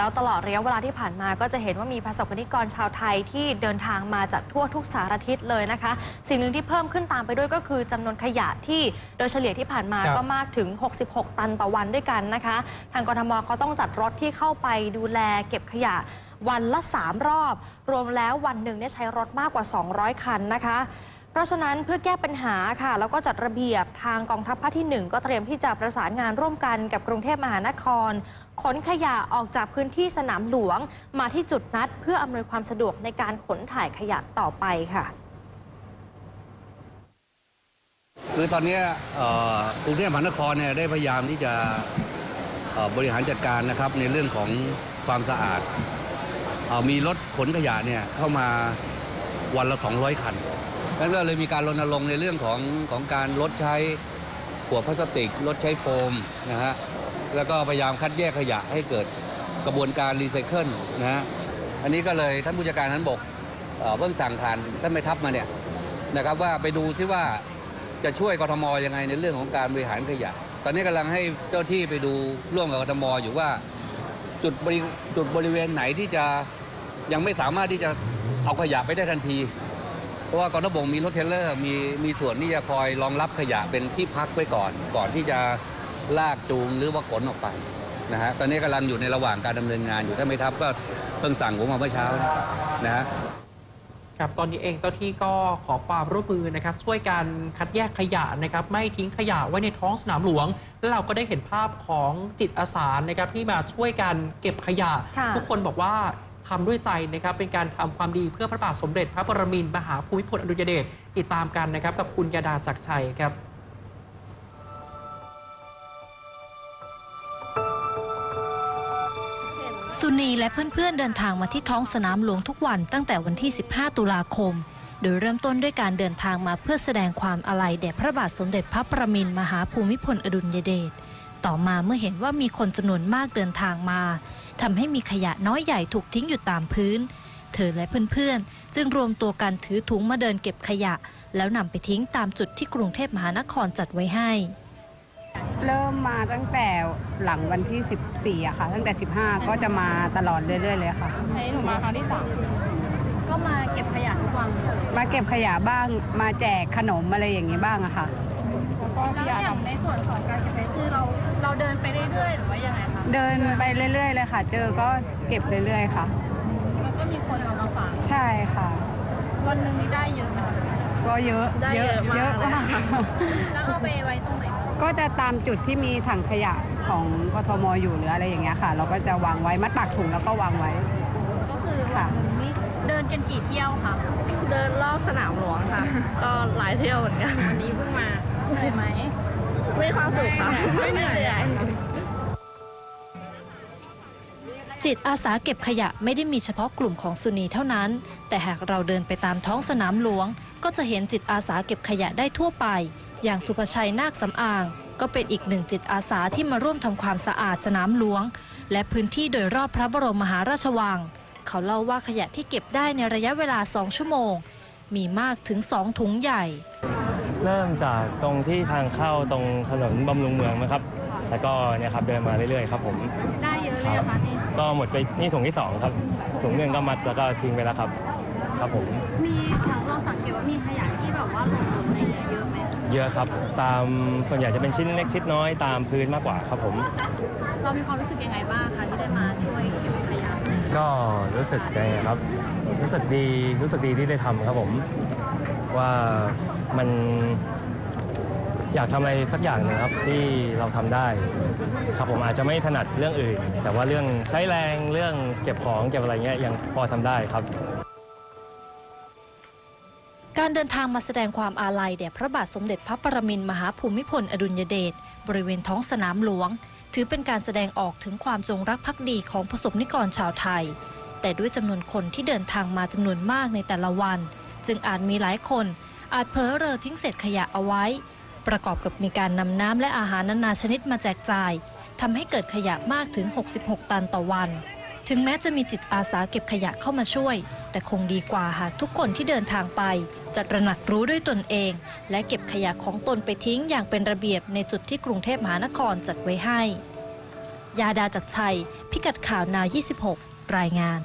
แล้วตลอดระยะเวลาที่ผ่านมาก็จะเห็นว่ามีประสบกนิกรชาวไทยที่เดินทางมาจากทั่วทุกสารทิศเลยนะคะ สิ่งหนึ่งที่เพิ่มขึ้นตามไปด้วยก็คือจำนวนขยะที่โดยเฉลี่ยที่ผ่านมาครับก็มากถึง 66 ตันต่อวันด้วยกันนะคะ ทางกทมก็ต้องจัดรถที่เข้าไปดูแลเก็บขยะวันละ 3 รอบ รวมแล้ววันหนึ่งเนี่ยใช้รถมากกว่า 200 คันนะคะ เพราะฉะนั้นเพื่อแก้ปัญหาค่ะ แล้วก็จัดระเบียบทางกองทัพภาคที่ 1 ก็เตรียมที่จะประสานงานร่วมกันกับกรุงเทพมหานคร ขนขยะออกจากพื้นที่สนามหลวง มาที่จุดนัด เพื่ออำนวยความสะดวกในการขนถ่ายขยะต่อไปค่ะ คือตอนนี้กรุงเทพมหานครเนี่ยได้พยายามที่จะบริหารจัดการนะครับในเรื่องของความสะอาดอ่อมีรถขนขยะเนี่ยเข้ามาวันละ 200 คัน แล้วก็เลยมีการรณรงค์ในเรื่องของของการลดใช้ขวดพลาสติก ลดใช้โฟมนะฮะแล้วก็พยายามคัดแยกขยะให้เกิดกระบวนการรีไซเคิลนะฮะอันนี้ก็เลยท่านผู้จัดการทันบกเอ่อเพิ่งสั่งผ่านท่านไม่ทัพมาเนี่ยนะครับว่าไปดูซิว่าจะช่วยกทมยังไงในเรื่องของการบริหารขยะ ตอนนี้กำลังให้เจ้าที่ไปดูร่วมกับกทมอยู่ว่าจุดบริจุดบริเวณไหนที่จะยังไม่สามารถที่จะเอาขยะไปได้ทันที เพราะว่ากรทบงมีรถเทรลเลอร์มีมีส่วนที่จะคอยรองรับขยะเป็นที่พักไว้ก่อนก่อนที่จะลากจูงหรือว่าขนออกไปนะฮะตอนนี้กำลังอยู่ในระหว่างการดำเนินงานอยู่ถ้าไม่ทับก็เพิ่งสั่งผมมาเมื่อเช้านะนะฮะครับตอนนี้เองเจ้าที่ก็ขอความร่วมมือนะครับ ช่วยการคัดแยกขยะนะครับ ไม่ทิ้งขยะไว้ในท้องสนามหลวง แล้วเราก็ได้เห็นภาพของจิตอาสานะครับที่มาช่วยกันเก็บขยะค่ะทุกคนบอกว่า ทำด้วยใจนะครับเป็นการทำความดีเพื่อพระบาทสมเด็จ พระปรมินทรมหาภูมิพลอดุลยเดชติดตามกันนะครับ กับคุณยาดาจักรชัยครับสุนีและเพื่อนๆเดินทางมาที่ท้องสนามหลวงทุกวันตั้งแต่วันที่ 15 ตุลาคม โดยเริ่มต้นด้วยการเดินทางมาเพื่อแสดงความอาลัยแด่พระบาทสมเด็จพระประมินทรมหาภูมิพลอดุลยเดช ต่อมาเมื่อเห็นว่ามีคนจำนวนมากเดินทางมาทำให้มีขยะน้อยใหญ่ถูกทิ้งอยู่ตามพื้น เธอและเพื่อนๆ จึงรวมตัวกันถือถุงมาเดินเก็บขยะ แล้วนำไปทิ้งตามจุดที่กรุงเทพมหานครจัดไว้ให้ เริ่มมาตั้งแต่หลังวันที่ 14อะค่ะ ตั้งแต่ 15 ก็จะมาตลอดเรื่อยๆเลยค่ะใช้หนูมาครั้งที่สามก็มาเก็บขยะทุกวันมาเก็บขยะบ้าง มาแจกขนมอะไรอย่างนี้บ้างอะค่ะแล้วอย่างในส่วนของการ เดินไปเรื่อย ๆ เลยค่ะ เจอก็เก็บเรื่อย ๆ ค่ะแล้วก็มีคนเอามาฝากใช่ค่ะ วันหนึ่งนี่ได้เยอะไหมคะก็เยอะได้เยอะมากเยอะเลยมากแล้วเอาไปไว้ตรงไหนก็จะตามจุดที่มีถังขยะของกทมอยู่หรืออะไรอย่างเงี้ยค่ะ เราก็จะวางไว้มัดปากถุงแล้วก็วางไว้ ก็คือค่ะวันหนึ่งนี่เดินกันกี่เที่ยวคะเดินรอบสนามหลวงค่ะ ก็หลายเที่ยวเหมือนกันวันนี้เพิ่งมาเหนื่อยไหมไม่ความสุขค่ะไม่เหนื่อย จิตอาสาเก็บขยะไม่ได้มีเฉพาะกลุ่มของสุนีเท่านั้น แต่หากเราเดินไปตามท้องสนามหลวง ก็จะเห็นจิตอาสาเก็บขยะได้ทั่วไป อย่างสุภชัยนาคสำอาง ก็เป็นอีกหนึ่งจิตอาสาที่มาร่วมทำความสะอาดสนามหลวง และพื้นที่โดยรอบพระบรมมหาราชวัง เขาเล่าว่าขยะที่เก็บได้ในระยะเวลาสองชั่วโมง มีมากถึงสองถุงใหญ่ เริ่มจากตรงที่ทางเข้าตรงถนนบำรุงเมืองนะครับ แล้วก็เนี่ยครับเดินมาเรื่อยๆครับผม ได้เยอะเลยอะคะนี่ ก็หมดไปนี่ถุงที่สองครับถุงหนึ่งก็มัดแล้วก็ทิ้งไปแล้วครับ ครับผมมีเราสังเกตว่ามีขยะที่แบบว่าหล่นอยู่ในนี้เยอะไหมเยอะครับ ตามส่วนใหญ่จะเป็นชิ้นเล็กชิ้นน้อยตามพื้นมากกว่าครับผม เรามีความรู้สึกยังไงบ้างคะที่ได้มาช่วยเก็บขยะก็รู้สึกไงครับ รู้สึกดีรู้สึกดีที่ได้ทำครับผม ว่ามัน อยากทำอะไรสักอย่างหนึ่งครับที่เราทำได้ครับผมอาจจะไม่ถนัดเรื่องอื่น แต่ว่าเรื่องใช้แรงเรื่องเก็บของเก็บอะไรเงี้ยยังพอทำได้ครับ การเดินทางมาแสดงความอาลัยแด่พระบาทสมเด็จพระปรมินทรมหาภูมิพลอดุลยเดชบริเวณท้องสนามหลวง ถือเป็นการแสดงออกถึงความจงรักภักดีของประสบนิกรชาวไทย แต่ด้วยจำนวนคนที่เดินทางมาจำนวนมากในแต่ละวัน จึงอาจมีหลายคนอาจเผลอเรอทิ้งเศษขยะเอาไว้ ประกอบกับมีการนำน้ำและอาหารนานาชนิดมาแจกจ่ายทำให้เกิดขยะมากถึง 66 ตันต่อวัน ถึงแม้จะมีจิตอาสาเก็บขยะเข้ามาช่วย แต่คงดีกว่าหากทุกคนที่เดินทางไป จะตระหนักรู้ด้วยตนเอง และเก็บขยะของตนไปทิ้งอย่างเป็นระเบียบในจุดที่กรุงเทพมหานครจัดไว้ให้ ยาดาจัดชัย พิกัดข่าว นาว 26 รายงาน